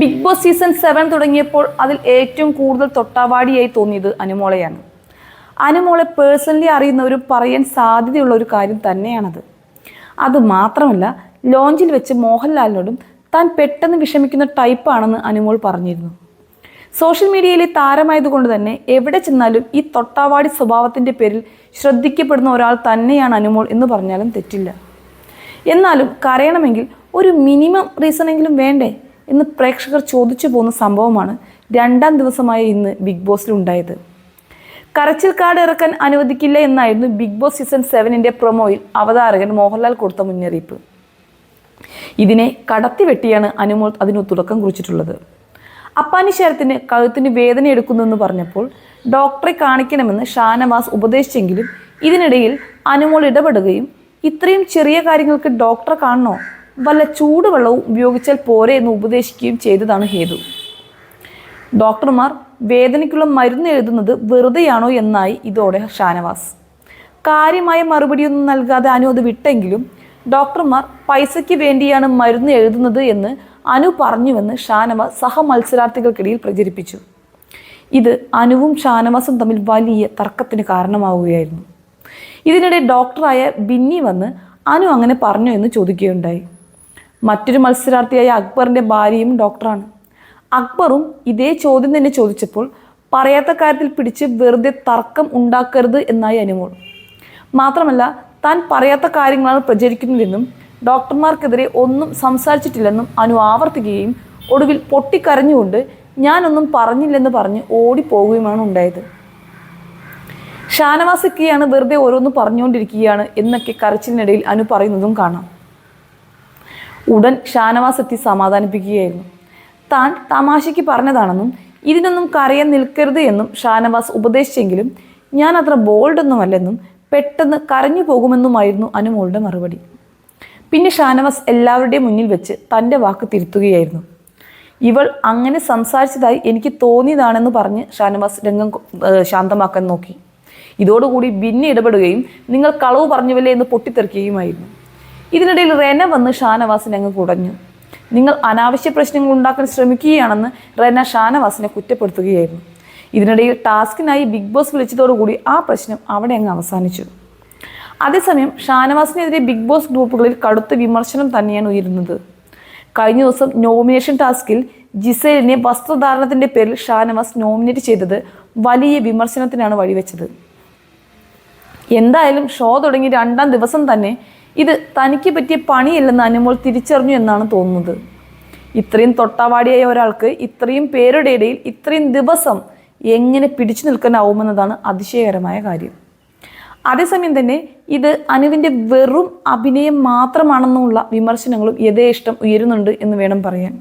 Big Boss season seven തുടങ്ങിയപ്പോൾ അതിൽ ഏറ്റവും കൂടുതൽ തൊട്ടാവാടിയായി തോന്നിയത് അനുമോളെയാണ്. അനുമോളെ പേഴ്സണലി അറിയുന്നവരും പറയാൻ സാധ്യതയുള്ള ഒരു കാര്യം തന്നെയാണത്. അത് മാത്രമല്ല ലോഞ്ചിൽ വെച്ച് മോഹൻലാലിനോടും താൻ പെട്ടെന്ന് വിഷമിക്കുന്ന ടൈപ്പാണെന്ന് അനുമോൾ പറഞ്ഞിരുന്നു. സോഷ്യൽ മീഡിയയിലെ താരമായതുകൊണ്ട് തന്നെ എവിടെ ചെന്നാലും ഈ തൊട്ടാവാടി സ്വഭാവത്തിന്റെ പേരിൽ ശ്രദ്ധിക്കപ്പെടുന്ന ഒരാൾ തന്നെയാണ് അനുമോൾ എന്ന് പറഞ്ഞാലും തെറ്റില്ല. എന്നാലും കരയണമെങ്കിൽ ഒരു മിനിമം റീസണെങ്കിലും വേണ്ടേ? എന്ന് പ്രേക്ഷകർ ചോദിച്ചു പോകുന്ന സംഭവമാണ് രണ്ടാം ദിവസമായ ഇന്ന് ബിഗ് ബോസിൽ ഉണ്ടായത്. കരച്ചിൽ കാർഡ് ഇറക്കാൻ അനുവദിക്കില്ല എന്നായിരുന്നു ബിഗ് ബോസ് സീസൺ സെവനിന്റെ പ്രൊമോയിൽ അവതാരകൻ മോഹൻലാൽ കൊടുത്ത മുന്നറിയിപ്പ്. ഇതിനെ കടത്തി വെട്ടിയാണ് അനുമോൾ അതിന് തുടക്കം കുറിച്ചിട്ടുള്ളത്. അപ്പാനി ശരത്തിന് കഴുത്തിന് വേദന എടുക്കുന്നെന്ന് പറഞ്ഞപ്പോൾ ഡോക്ടറെ കാണിക്കണമെന്ന് ഷാനവാസ് ഉപദേശിച്ചെങ്കിലും ഇതിനിടയിൽ അനുമോൾ ഇടപെടുകയും ഇത്രയും ചെറിയ കാര്യങ്ങൾക്ക് ഡോക്ടറെ കാണണോ വല്ല ചൂടുവെള്ളവും ഉപയോഗിച്ചാൽ പോരെ എന്ന് ഉപദേശിക്കുകയും ചെയ്തതാണ് ഹേതു. ഡോക്ടർമാർ വേദനയ്ക്കുള്ള മരുന്ന് എഴുതുന്നത് വെറുതെയാണോ എന്നായി ഇതോടെ ഷാനവാസ്. കാര്യമായ മറുപടിയൊന്നും നൽകാതെ അനു അത് വിട്ടെങ്കിലും ഡോക്ടർമാർ പൈസയ്ക്ക് വേണ്ടിയാണ് മരുന്ന് എഴുതുന്നത് എന്ന് അനു പറഞ്ഞുവെന്ന് ഷാനവാസ് സഹമത്സരാർത്ഥികൾക്കിടയിൽ പ്രചരിപ്പിച്ചു. ഇത് അനുവും ഷാനവാസും തമ്മിൽ വലിയ തർക്കത്തിന് കാരണമാവുകയായിരുന്നു. ഇതിനിടെ ഡോക്ടറായ ബിന്നി വന്ന് അനു അങ്ങനെ പറഞ്ഞു എന്ന് ചോദിക്കുകയുണ്ടായി. മറ്റൊരു മത്സരാർത്ഥിയായ അക്ബറിന്റെ ഭാര്യയും ഡോക്ടറാണ്. അക്ബറും ഇതേ ചോദ്യം തന്നെ ചോദിച്ചപ്പോൾ പറയാത്ത കാര്യത്തിൽ പിടിച്ച് വെറുതെ തർക്കം ഉണ്ടാക്കരുത് എന്നായി അനുമോൾ. മാത്രമല്ല താൻ പറയാത്ത കാര്യങ്ങളാണ് പ്രചരിക്കുന്നതെന്നും ഡോക്ടർമാർക്കെതിരെ ഒന്നും സംസാരിച്ചിട്ടില്ലെന്നും അനു ആവർത്തിക്കുകയും ഒടുവിൽ പൊട്ടിക്കരഞ്ഞുകൊണ്ട് ഞാനൊന്നും പറഞ്ഞില്ലെന്ന് പറഞ്ഞ് ഓടിപ്പോവുകയുമാണ് ഉണ്ടായത്. ഷാനവാസിക്കയാണ് വെറുതെ ഓരോന്ന് പറഞ്ഞുകൊണ്ടിരിക്കുകയാണ് എന്നൊക്കെ കരച്ചിലിനിടയിൽ അനു പറയുന്നതും കാണാം. ഉടൻ ഷാനവാസ് എത്തി സമാധാനിപ്പിക്കുകയായിരുന്നു. താൻ തമാശയ്ക്ക് പറഞ്ഞതാണെന്നും ഇതിനൊന്നും കരയാൻ നിൽക്കരുത് എന്നും ഷാനവാസ് ഉപദേശിച്ചെങ്കിലും ഞാൻ അത്ര ബോൾഡൊന്നുമല്ലെന്നും പെട്ടെന്ന് കരഞ്ഞു പോകുമെന്നുമായിരുന്നു അനുമോളുടെ മറുപടി. പിന്നെ ഷാനവാസ് എല്ലാവരുടെയും മുന്നിൽ വെച്ച് തന്റെ വാക്ക് തിരുത്തുകയായിരുന്നു. ഇവൾ അങ്ങനെ സംസാരിച്ചതായി എനിക്ക് തോന്നിയതാണെന്ന് പറഞ്ഞ് ഷാനവാസ് രംഗം ശാന്തമാക്കാൻ നോക്കി. ഇതോടുകൂടി ബിന്നി ഇടപെടുകയും നിങ്ങൾ കളവ് പറഞ്ഞുവല്ലേ എന്ന് പൊട്ടിത്തെറിക്കുകയുമായിരുന്നു. ഇതിനിടയിൽ റെന വന്ന് ഷാനവാസിനെ അങ്ങ് കുടഞ്ഞു. നിങ്ങൾ അനാവശ്യ പ്രശ്നങ്ങൾ ഉണ്ടാക്കാൻ ശ്രമിക്കുകയാണെന്ന് റെന ഷാനവാസിനെ കുറ്റപ്പെടുത്തുകയായിരുന്നു. ഇതിനിടയിൽ ടാസ്കിനായി ബിഗ് ബോസ് വിളിച്ചതോടുകൂടി ആ പ്രശ്നം അവിടെ അങ്ങ് അവസാനിച്ചു. അതേസമയം ഷാനവാസിനെതിരെ ബിഗ് ബോസ് ഗ്രൂപ്പുകളിൽ കടുത്ത വിമർശനം തന്നെയാണ് ഉയരുന്നത്. കഴിഞ്ഞ ദിവസം നോമിനേഷൻ ടാസ്കിൽ ജിസേലിനെ വസ്ത്രധാരണത്തിന്റെ പേരിൽ ഷാനവാസ് നോമിനേറ്റ് ചെയ്തത് വലിയ വിമർശനത്തിനാണ് വഴിവെച്ചത്. എന്തായാലും ഷോ തുടങ്ങി രണ്ടാം ദിവസം തന്നെ ഇത് തനിക്ക് പറ്റിയ പണിയല്ലെന്ന് അനുമോൾ തിരിച്ചറിഞ്ഞു എന്നാണ് തോന്നുന്നത്. ഇത്രയും തൊട്ടാവാടിയായ ഒരാൾക്ക് ഇത്രയും പേരുടെ ഇടയിൽ ഇത്രയും ദിവസം എങ്ങനെ പിടിച്ചു നിൽക്കാനാവുമെന്നതാണ് അതിശയകരമായ കാര്യം. അതേസമയം തന്നെ ഇത് അനുവിന്റെ വെറും അഭിനയം മാത്രമാണെന്നുള്ള വിമർശനങ്ങളും യഥേഷ്ടം ഉയരുന്നുണ്ട് എന്ന് വേണം പറയാൻ.